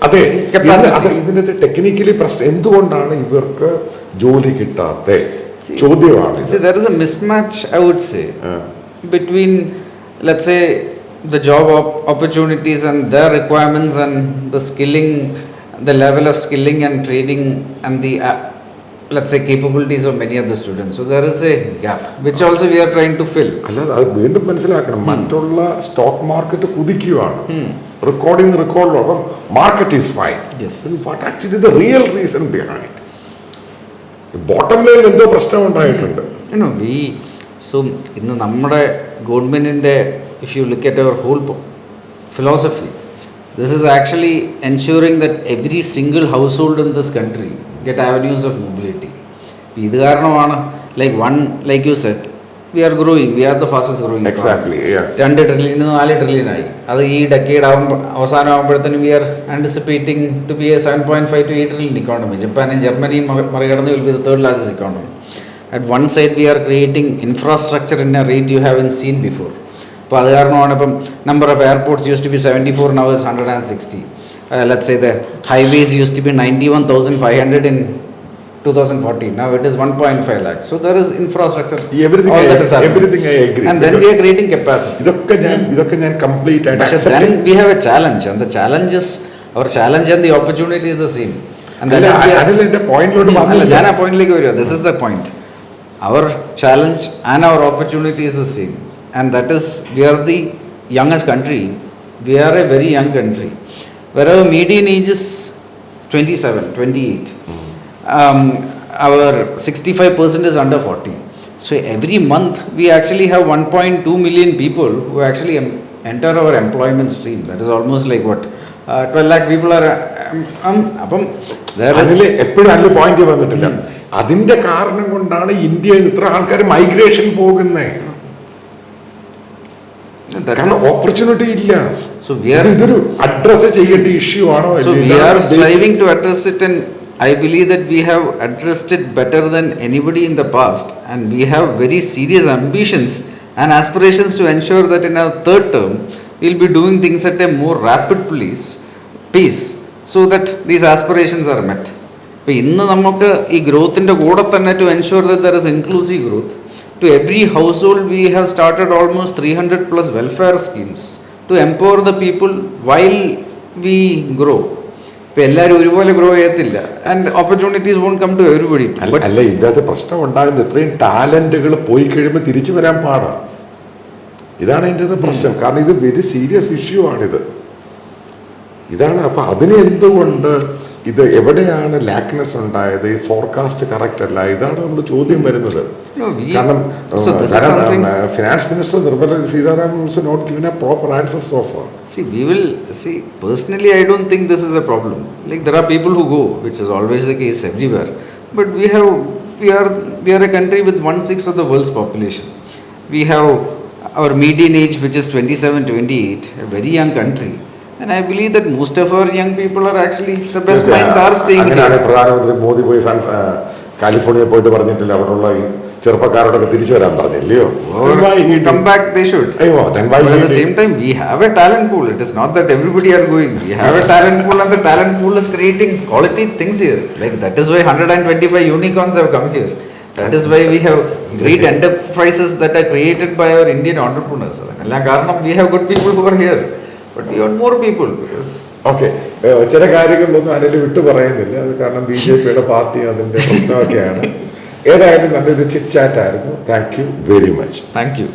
അതെ ഇതിന്റെ ഇതിന്റെ ടെക്നിക്കലി പ്രശ്നം. എന്തുകൊണ്ടാണ് ഇവർക്ക് ജോലി കിട്ടാത്ത? ചോദ്യമാണ് between let's I the job op- opportunities and their requirements and the skilling the level of skilling and training and the uh, let's say capabilities of many of the students so there is a gap which also we are trying to fill അല്ലാതെ അത് വീണ്ടും മനസ്സിലാക്കണം മറ്റുള്ള stock market കുതിക്കുകയാണ് recording record അപ്പം market is fine Yes. What actually the real reason behind bottom ലൈനിൽ എന്തോ പ്രശ്നം ഉണ്ടായിട്ടുണ്ട് so ഇന്ന് നമ്മുടെ ഗവൺമെന്റിന്റെ if you look at our whole philosophy, this is actually ensuring that every single household in this country get avenues of mobility. ഇത് കാരണമാണ് like one like you set we are growing we are the fastest growing exactly രണ്ട് trillion നാല് trillion ആയി. അത് ഈ decade ആകുമ്പോൾ അവസാനം ആകുമ്പോഴത്തേനും we are anticipating to be a seven point five to eight trillion economy ജപ്പാനും ജർമ്മനിയും മറി- മറികടന്ന് will be the third largest economy at one side we are creating infrastructure in a rate you have in seen before അപ്പോൾ അത് കാരണമാണ് ഇപ്പം number of airports used to be seventy four now's hundred and sixty let's say the highways used to be ninety one thousand five hundred in 2014 now it is 1.5 lakhs so there is infrastructure Everything all I- that is happening. everything I agree. and then we are creating capacity ഇതൊക്കെ ഞാൻ ഇതൊക്കെ ഞാൻ complete ആയിട്ട് പക്ഷേ accept then we have a challenge and the challenge is our challenge and the opportunity is the same and that അല്ല, is we are- Anil എന്റെ പോയിന്റിലോട്ട് അല്ല വന്നില്ല ഞാൻ ആ പോയിന്റിലേക്ക് വരിക this is the And that is we are the youngest country we are a very young country where our median age is twenty seven twenty eight our 65% is under 40 so every month we actually have 1.2 million people who actually em- enter our employment stream. That is almost like what uh, 12 lakh people are um, um, അപ്പം there is അതിൽ എപ്പോഴും അതിൽ point വന്നിട്ടില്ല. അതിന്റെ കാരണം കൊണ്ടാണ് ഇന്ത്യയിൽ ഇത്ര ആൾക്കാർ മൈഗ്രേഷൻ പോകുന്നത് That കാരണം ഓപ്പർച്യൂണിറ്റി ഇല്ല we are ഇത് ഇതൊരു അഡ്രസ് ചെയ്യേണ്ട ഇഷ്യൂ ആണോ ഇതാണ് are basic- striving to address it and I believe that we have addressed it better than anybody in the past and we have very serious ambitions and aspirations to ensure that in our third term we'll be doing things at a more rapid pace pace so that these aspirations are met. ഇപ്പോൾ ഇന്ന് നമുക്ക് ഈ ഗ്രോത്തിന്റെ കൂടെ തന്നെ to ensure that there is inclusive growth household we have started almost three hundred plus welfare schemes to empower the people while we grow ഇപ്പം എല്ലാവരും ഒരുപോലെ ഗ്രോ ചെയ്യത്തില്ല. And opportunities won't come to everybody അല്ല അകത്ത് പ്രശ്നം ഉണ്ടാകുന്നത് ഇത്രയും ടാലന്റുകൾ പോയി കഴിയുമ്പോൾ തിരിച്ചു വരാൻ പാടാ. ഇതാണ് അതിന്റെ പ്രശ്നം. കാരണം ഇത് വെരി സീരിയസ് ഇഷ്യൂ ആണിത്. ഇതാണ് അപ്പൊ അതിന് എന്തുകൊണ്ട് ഇത് എവിടെയാണ് ലാക്നെസ് ഉണ്ടായത് ഈ ഫോർകാസ്റ്റ് കറക്റ്റ് അല്ല ഇതാണ് നമ്മുടെ ചോദ്യം വരുന്നത് കാരണം finance minister Nirmala Sitharaman not given a proper answer so far See, we will see. Personally, I don't think this is a problem. Like there are people who go, which is always the case everywhere. But we have, we are, we are a country with one sixth of the world's population. We have our median age, which is 27, 28, a very young country. And I believe that most of our young people are actually the best minds are staying അങ്ങനെയാണ്. പ്രധാനമന്ത്രി മോദി പോയി California പോയിട്ട് പറഞ്ഞിട്ടില്ല അവിടെയുള്ള ഈ ചെറുപ്പക്കാരോടൊക്കെ തിരിച്ചു വരാൻ പറഞ്ഞില്ലയോ did- back, they should. അയ്യോ he at the did- same time, we have a talent pool. It is not that everybody are going. We have a talent pool, and the talent pool is creating quality things here. Like that is why 125 unicorns have come here. That is why we have great enterprises that are created by our Indian entrepreneurs. എല്ലാം കാരണം we have good people who are here, okay ചില കാര്യങ്ങളൊന്നും അതിൽ വിട്ടു പറയുന്നില്ല. അത് കാരണം B J പിയുടെ പാർട്ടി അതിന്റെ പ്രശ്നമൊക്കെയാണ്. ഏതായാലും നല്ലൊരു ചിറ്റ് ചാറ്റ് ആയിരുന്നു. Thank you very much thank you.